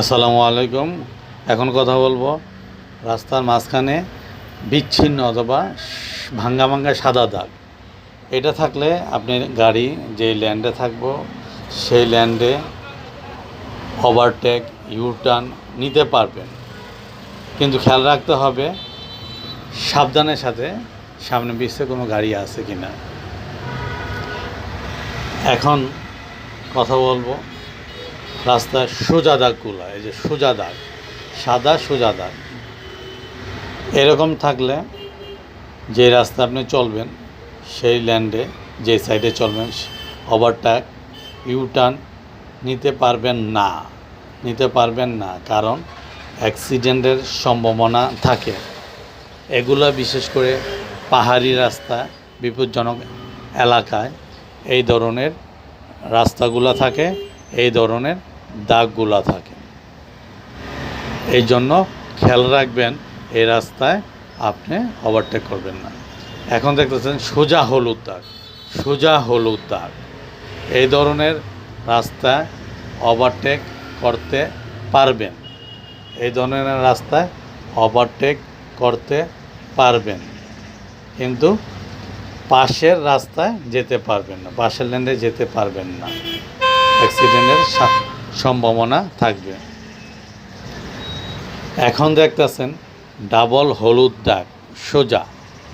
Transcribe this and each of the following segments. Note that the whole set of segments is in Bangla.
আসসালামু আলাইকুম। এখন কথা বলব রাস্তার মাঝখানে বিচ্ছিন্ন অথবা ভাঙ্গা ভাঙ্গা সাদা দাগ। এটা থাকলে আপনি গাড়ি যে ল্যান্ডে থাকব, সেই ল্যান্ডে ওভারটেক, ইউটার্ন নিতে পারবেন। কিন্তু খেয়াল রাখতে হবে, সাবধানের সাথে সামনে পিছনে কোনো গাড়ি আছে কি না এখন কথা বলব রাস্তায় সোজা দাগগুলো এই যে সোজা দাগ, সাদা সোজা দাগ। এরকম থাকলে যে রাস্তা আপনি চলবেন, সেই ল্যান্ডে, যে সাইডে চলবেন, ওভারটেক, ইউটার্ন নিতে পারবেন না, নিতে পারবেন না, কারণ অ্যাক্সিডেন্টের সম্ভাবনা থাকে। এগুলো বিশেষ করে পাহাড়ি রাস্তা, বিপজ্জনক এলাকায় এই ধরনের রাস্তাগুলো থাকে, এই ধরনের দাগগুলা থাকে। এই জন্য খেয়াল রাখবেন, এই রাস্তায় আপনি ওভারটেক করবেন না। এখন দেখতেছেন সোজা হলুদ দাগ, সোজা হলুদ দাগ। এই ধরনের রাস্তায় ওভারটেক করতে পারবেন। এই ধরনের রাস্তায় ওভারটেক করতে পারবেন। কিন্তু পাশের রাস্তায় যেতে পারবেন না, পাশের ল্যান্ডে যেতে পারবেন না। অ্যাক্সিডেন্টের সা- সম্ভাবনা থাকবে। এখন দেখতেছেন, ডাবল হলুদ দাগ, সোজা।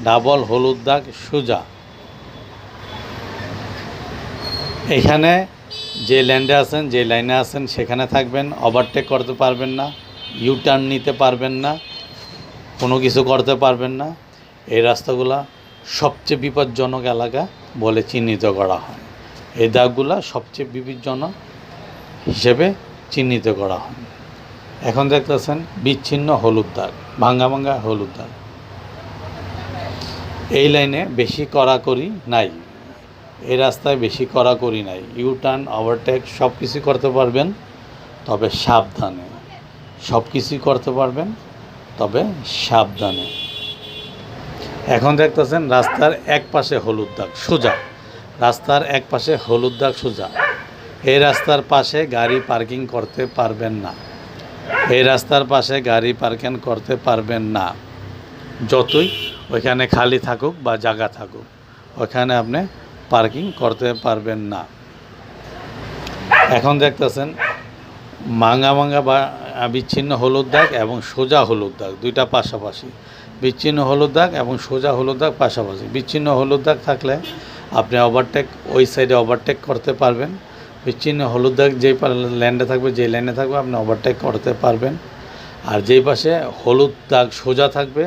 ডাবল হলুদ দাগ, সোজা। এখানে যে ল্যান্ডে আছেন, যে লাইনে আছেন, সেখানে থাকবেন ওভারটেক করতে পারবেন না ইউটার্ন নিতে পারবেন না, কোনো কিছু করতে পারবেন না। এই রাস্তাগুলা সবচেয়ে বিপজ্জনক এলাকা বলে চিহ্নিত করা হয়। এই দাগগুলা সবচেয়ে বিপজ্জনক হিসেবে চিহ্নিত করা হয়। এখন দেখতেছেন বিচ্ছিন্ন হলুদ দাগ, ভাঙ্গা ভাঙ্গা হলুদ দাগ। এই লাইনে বেশি কড়াকড়ি নাই। এই রাস্তায় বেশি কড়াকড়ি নাই। ইউটার্ন ওভারটেক সব কিছু করতে পারবেন, তবে সাবধানে। সব কিছুই করতে পারবেন, তবে সাবধানে। এখন দেখতেছেন রাস্তার এক পাশে হলুদ দাগ সোজা। রাস্তার এক পাশে হলুদ দাগ সোজা। এই রাস্তার পাশে গাড়ি পার্কিং করতে পারবেন না। এই রাস্তার পাশে গাড়ি পার্কিং করতে পারবেন না। যতই ওইখানে খালি থাকুক বা জায়গা থাকুক ওখানে আপনি পার্কিং করতে পারবেন না। এখন দেখতেছেন মাঙ্গা মাঙ্গা বা বিচ্ছিন্ন হলুদ দাগ এবং সোজা হলুদ দাগ, দুইটা পাশাপাশি। বিচ্ছিন্ন হলুদ দাগ এবং সোজা হলুদ দাগ পাশাপাশি। বিচ্ছিন্ন হলুদ দাগ থাকলে আপনি ওভারটেক ওই সাইডে ওভারটেক করতে পারবেন। বিচ্ছিন্ন হলুদ দাগ যেই ল্যান্ডে থাকবে, যেই লাইনে থাকবে, আপনি ওভারটেক করতে পারবেন। আর যেই পাশে হলুদ দাগ সোজা থাকবে,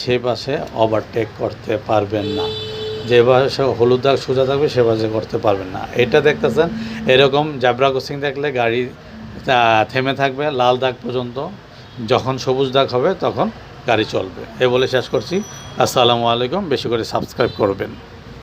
সেই পাশে ওভারটেক করতে পারবেন না। যে পাশে হলুদ দাগ সোজা থাকবে, সে পাশে করতে পারবেন না। এটা দেখতেছেন, এরকম জাবরা ক্রসিং দেখলে গাড়ি থেমে থাকবে লাল দাগ পর্যন্ত। যখন সবুজ দাগ হবে, তখন গাড়ি চলবে। এ বলে শেষ করছি। আসসালামু আলাইকুম, বেশি করে সাবস্ক্রাইব করবেন।